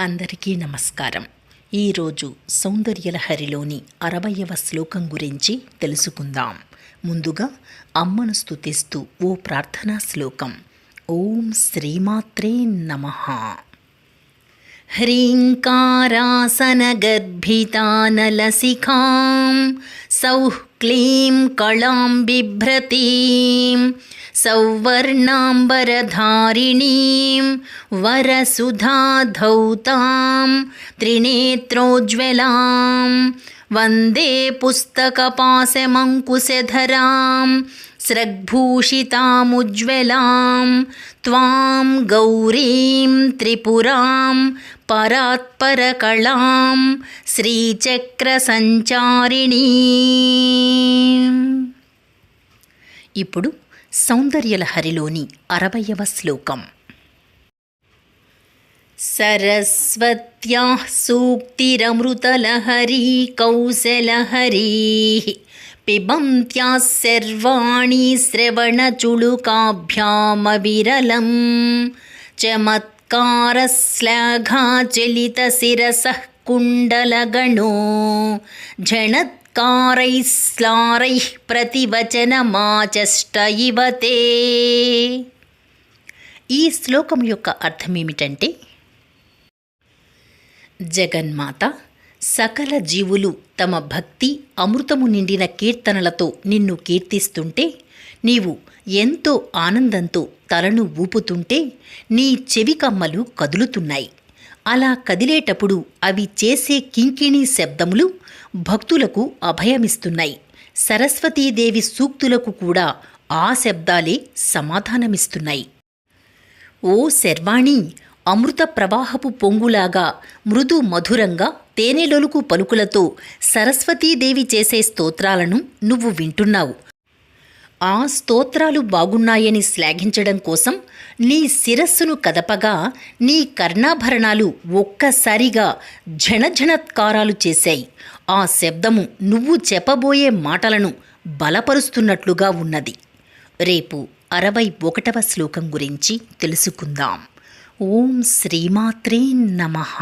అందరికీ నమస్కారం. ఈరోజు సౌందర్యలహరిలోని అరవయవ శ్లోకం గురించి తెలుసుకుందాం. ముందుగా అమ్మను స్థుతిస్తూ ఓ ప్రార్థనా శ్లోకం. ఓం శ్రీమాత్రే నమ. హ్రీంకారాసనగర్భితానలసిఖాం సౌహ్ क्लीं कलां बिभ्रतीं सौवर्णाम्बरधारिणीं वरसुधाधौतां त्रिनेत्रोज्ज्वलां वन्दे पुस्तकपाशमङ्कुशधरां स्रग्भूषितामुज्ज्वलां त्वां गौरीं त्रिपुरां परात्परकलां శ్రీచక్రసంచారిణీ ఇప్పుడు సౌందర్యలహరిలోని అరవయవ శ్లోకం सरस्वत्याः सूक्तिरमृतलहरी कौसलहरी पिबन्त्याः सर्वाणि श्रवणचुळुकाभ्यामविरलं चमत्कारश्लाघाचलितशिरसः कुण्डलगणो झणत्कारैः स्लारैः प्रतिवचनमाचष्ट इव ते ఈ శ్లోకం యొక్క అర్థం ఏమిటంటే జగన్మాత సకల జీవులు తమ భక్తి అమృతము నిండిన కీర్తనలతో నిన్ను కీర్తిస్తుంటే నీవు ఎంతో ఆనందంతో తలను ఊపుతుంటే నీ చెవి కమ్మలు కదులుతున్నాయి. అలా కదిలేటప్పుడు అవి చేసే కింకిణీ శబ్దములు భక్తులకు అభయమిస్తున్నాయి. సరస్వతీదేవి సూక్తులకు కూడా ఆ శబ్దాలే సమాధానమిస్తున్నాయి. ఓ శర్వాణి అమృత ప్రవాహపు పొంగులాగా మృదు మధురంగా తేనెలొలుకు పలుకులతో సరస్వతీదేవి చేసే స్తోత్రాలను నువ్వు వింటున్నావు. ఆ స్తోత్రాలు బాగున్నాయని శ్లాఘించడం కోసం నీ శిరస్సును కదపగా నీ కర్ణాభరణాలు ఒక్కసారిగా ఝణఝణత్కారాలు చేశాయి. ఆ శబ్దము నువ్వు చెప్పబోయే మాటలను బలపరుస్తున్నట్లుగా ఉన్నది. రేపు అరవై ఒకటవ శ్లోకం గురించి తెలుసుకుందాం. ఓం శ్రీమాత్రే నమః.